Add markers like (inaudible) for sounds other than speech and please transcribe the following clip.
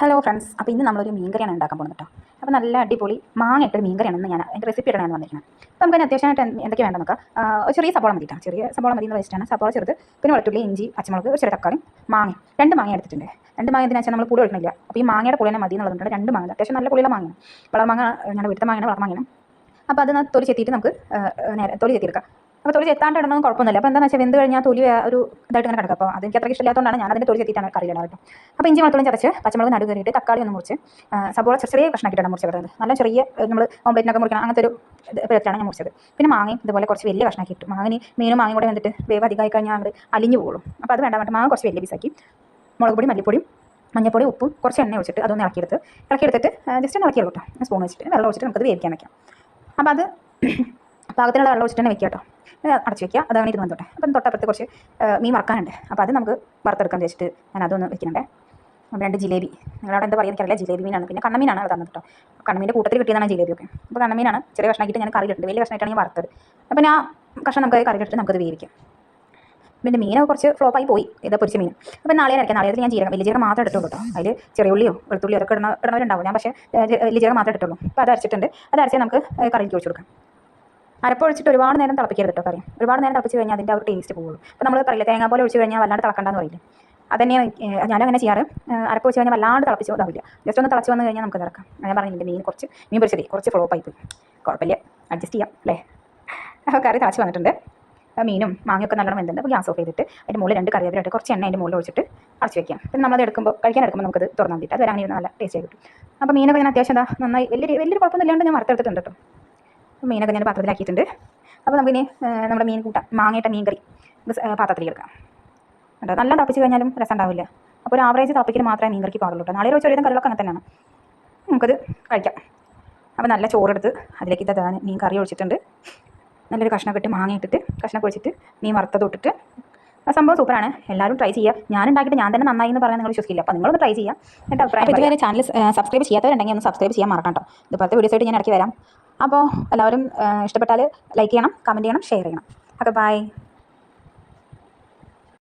Hello friends അപ്പോൾ ഇന്ന് നമ്മളൊരു മീൻകറിയാണ് ഉണ്ടാക്കാൻ പോകുന്നത് കേട്ടോ. അപ്പോൾ നല്ല അടിപൊളി മാങ്ങ ഇട്ടൊരു മീൻകറിയാണെന്ന് ഞാൻ എന്റെ റെസിപ്പി ഇടാനാണ് വന്നിരിക്കുന്നത്. അപ്പോൾ നമുക്ക് അതിന് അത്യാവശ്യമായിട്ട് എന്ത് എന്തൊക്കെ വേണ്ട നമുക്ക് ഒരു ചെറിയ സബോള മതി കേട്ടോ. ചെറിയ സബോള മതി എന്ന് വെച്ചിട്ടാണ് സബോള ചെറുത് പിന്നെ വെളുത്തുള്ളി ഇഞ്ചി അച്ചമുളക് ഒരു ചെറിയ തക്കാളി മാങ്ങ. രണ്ട് മാങ്ങ എടുത്തിട്ടുണ്ട്. രണ്ട് മാങ്ങ എന്തിനാ നമ്മൾ പുളി ഒഴിക്കണില്ല. അപ്പോൾ ഈ മാങ്ങയുടെ പുളി തന്നെ മതി എന്നുള്ളതുകൊണ്ട് രണ്ട് മാങ്ങ. അത്യാവശ്യം നല്ല പുളിയുള്ള മാങ്ങയാണ്. വളർ മാങ്ങ ഞങ്ങളുടെ വീട്ടിലെ മാങ്ങയാണ് വളർ മാങ്ങയാണ്. അപ്പോൾ അത് തൊലി ചെത്തിയിട്ട് നമുക്ക് നേരെ തൊലി ചെത്തിയെടുക്കാം. അപ്പോൾ തൊലി ചെത്താണ്ട് ഇടണമെന്ന് കുഴപ്പമൊന്നുമില്ല. അപ്പോൾ എന്താണെന്ന് വെച്ചാൽ വെന്ത് കഴിഞ്ഞാൽ തൊലി ഒരു ഇതായിട്ട് ഇങ്ങനെ കിടക്കും. അപ്പോൾ അതെനിക്ക് അത്ര ഇഷ്ടമില്ലാത്തതുകൊണ്ടാണ് ഞാൻ അതിന്റെ തൊലി ചെത്തിയിട്ടാണ് കറി ഇടാറ് കേട്ടോ. അപ്പോൾ ഇഞ്ചി മാത്രം ചതച്ച് പച്ചമുളക് നടു കയറിയിട്ട് തക്കാളി ഒന്ന് മുറിച്ച് സബോള ചെറിയ ചെറിയ കഷ്ണാക്കിയിട്ടാണ് മുറിച്ച് കിടന്നത് നല്ല ചെറിയ നമ്മൾ ഓംപ്ലേറ്റിനൊക്കെ മുറിക്കണം. അങ്ങനത്തെ ഒരു പഴത്തിലാണ് ഞാൻ മുറിച്ചത്. പിന്നെ മാങ്ങയും ഇതുപോലെ കുറച്ച് വലിയ കഷ്ണാക്കി ഇട്ടു. മാങ്ങനി മീനും മാങ്ങയും കൂടെ വന്നിട്ട് വേവ് അധികമായി കഴിഞ്ഞാൽ അങ്ങോട്ട് അലിഞ്ഞു പോകും അപ്പോൾ അത് വേണ്ട വേണ്ട. മാങ്ങ കുറച്ച് വലിയ പീസാക്കി മുളക് പൊടി മല്ലിപ്പൊടിയും മഞ്ഞപ്പൊടി ഉപ്പും കുറച്ച് എണ്ണ ഒഴിച്ചിട്ട് അതൊന്ന് ഇളക്കിയെടുത്ത് ഇളക്കിയെടുത്തിട്ട് ജസ്റ്റ് ഒന്ന് ഇളക്കിയുള്ളൂ കേട്ടോ സ്പൂൺ വെച്ചിട്ട്. വെള്ളം ഒഴിച്ചിട്ട് നമുക്കത് വേവിക്കാൻ വെക്കാം. അപ്പോൾ അത് (clears throat) പാകത്തിനുള്ള വെള്ളം ഒഴിച്ചിട്ട് തന്നെ വെക്കാം കേട്ടോ. അടച്ച് വെക്കുക അതാണ് ഇത് വന്നോട്ടെ അപ്പം തൊട്ടപ്പുറത്ത് കുറച്ച് മീൻ വറക്കാനുണ്ട്. അപ്പോൾ അത് നമുക്ക് വറുത്തെടുക്കാൻ വെച്ചിട്ട് ഞാൻ അതൊന്ന് വെക്കുന്നുണ്ട്. അപ്പം രണ്ട് ജിലേബി. നിങ്ങളവിടെ എന്താ പറയുക എനിക്കറിയില്ല. ജിലേബി മീനാണ്. പിന്നെ കണ്ണമീനാണ് അത് തന്നത് കണ്ണമീന്റെ കൂട്ടത്തിൽ കിട്ടിയതാണ് ജിലേബിയൊക്കെ. അപ്പോൾ കണ്ണമീനാണ് ചെറിയ കഷ്ണമാക്കിയിട്ട് ഞാൻ കറി കറിയിലിട്ടുണ്ട് വലിയ കഷ്ണമായിട്ടാണ് ഞാൻ വറുത്തത്. അപ്പോൾ ഞാൻ കഷ്ണം നമുക്ക് കറി കറിയിലിട്ട് നമുക്കത് വേവിക്കാം. പിന്നെ മീനൊക്കെ കുറച്ച് ഫ്ലോപ്പായി പോയി. ഇതാ പൊരിച്ച മീൻ. അപ്പോൾ നാളെ ഇറക്കാം നാളെ ഞാൻ ജീരകം വലിയ ജീരകം മാത്രം എടുത്തുള്ളൂ കേട്ടോ. അതിൽ ചെറിയ ഉള്ളിയോ വെളുത്തുള്ളിയോ അതൊക്കെ ഇടണ ഇടണവരുണ്ടാവും. ഞാൻ പക്ഷേ വലിയ ജീരകം മാത്രം എടുത്തുള്ളൂ അപ്പോൾ അത് അരച്ചിട്ടുണ്ട്. അത് അരച്ചാൽ നമുക്ക് ഏ, കറിക്ക് ഒഴിച്ച് കൊടുക്കാം. അരപ്പൊഴിച്ചിട്ട് ഒരുപാട് നേരം തിളപ്പിക്കരുത് കേട്ടോ കറി. ഒരുപാട് നേരം തിളപ്പിച്ച് കഴിഞ്ഞാൽ അതിന്റെ ആ ഒരു ടേസ്റ്റ് പോകുള്ളൂ. അപ്പോൾ നമ്മൾ പറയില്ല തേങ്ങ പോലെ ഒഴിച്ച് കഴിഞ്ഞാൽ വല്ലാണ്ട് തിളക്കണ്ടെന്ന് പറയില്ല? അതന്നെയാണ് ഞാനും അങ്ങനെ ചെയ്യാറ്. അരപ്പ് വെച്ച് കഴിഞ്ഞാൽ വല്ലാണ്ട് തിളപ്പിച്ച് ഇതാവില്ല. ജസ്റ്റ് ഒന്ന് തിളച്ച് വന്ന് കഴിഞ്ഞാൽ നമുക്ക് തിറക്കാം ഞാൻ പറഞ്ഞിട്ടുണ്ട് മീൻ കുറച്ച് മീൻ പൊരിച്ചതേ കുറച്ച് ഫ്ലോപ്പായി പോയി. കുഴപ്പമില്ല. അഡ്ജസ്റ്റ് ചെയ്യാം അല്ലേ? കറി തിളച്ച് വന്നിട്ടുണ്ട്. മീനും മാങ്ങയൊക്കെ നല്ലോണം വെന്തുണ്ട് അപ്പോൾ ഗ്യാസ് ഓഫ് ചെയ്തിട്ട് അതിന്റെ മുകളിൽ രണ്ട് കറിവേപ്പിലായിട്ട് കുറച്ച് എണ്ണ അതിന്റെ മുകളിൽ ഒഴിച്ചിട്ട് അടച്ച് വെക്കാം. പിന്നെ നമ്മളത് എടുക്കുമ്പോൾ കഴിക്കാൻ എടുക്കുമ്പോൾ നമുക്കത് തുറന്നാൽ മതി അത് വരാൻ നല്ല ടേസ്റ്റ് ആയി കിട്ടും. അപ്പോൾ മീനൊക്കെ ഞാൻ അത്യാവശ്യം എന്താ നന്നായി വലിയ വലിയൊരു കുഴപ്പമൊന്നും ഇല്ലാണ്ട് ഞാൻ വറുത്തെടുത്തിട്ടുണ്ട് കേട്ടോ മീനൊക്കെ ഞാൻ പാത്രത്തിലാക്കിയിട്ടുണ്ട്. അപ്പോൾ നമുക്കിനി ഇനി നമ്മുടെ മീൻ കൂട്ടാം മാങ്ങയിട്ട മീൻ കറി ഇത് പാത്രത്തിലേക്ക് എടുക്കാം. കേട്ടോ നല്ല തപ്പിച്ച് കഴിഞ്ഞാലും രസം ഉണ്ടാവില്ല. അപ്പോൾ ഒരു ആവറേജ് തപ്പിക്കൽ മാത്രമേ മീൻ കറിക്ക് പാടുള്ളൂ കേട്ടോ. നാളെ ഒരു ഒരുവിധം കറികളൊക്കെ അങ്ങനെ തന്നെയാണ് നമുക്കത് കഴിക്കാം. അപ്പോൾ നല്ല ചോറെടുത്ത് അതിലേക്ക് ഇതാ മീൻ കറി ഒഴിച്ചിട്ടുണ്ട്. നല്ലൊരു കഷ്ണം ഇട്ട് മാങ്ങ ഇട്ടിട്ട് കഷ്ണം ഒഴിച്ചിട്ട് മീൻ വറുത്തത് ഇട്ടിട്ട്. ആ സംഭവം സൂപ്പറാണ് എല്ലാവരും ട്രൈ ചെയ്യുക ഞാൻ ഉണ്ടാക്കിയിട്ട് ഞാൻ തന്നെ നന്നായി എന്ന് പറഞ്ഞാൽ നിങ്ങൾ വിശ്വസിക്കില്ല. അപ്പോൾ നിങ്ങളൊന്ന് ട്രൈ ചെയ്യാം. എന്റെ അഭിപ്രായം ഇതുവരെ ചാനൽ സബ്സ്ക്രൈബ് ചെയ്യാത്തവരുണ്ടെങ്കിൽ ഒന്ന് സബ്സ്ക്രൈബ് ചെയ്യാൻ മറക്കാം കേട്ടോ. ഇതുപോലത്തെ വീഡിയോസ് ആയിട്ട് ഞാൻ ഇടയ്ക്ക് വരാം. അപ്പോൾ എല്ലാവരും ഇഷ്ടപ്പെട്ടാൽ ലൈക്ക് ചെയ്യണം കമന്റ് ചെയ്യണം ഷെയർ ചെയ്യണം. Okay bye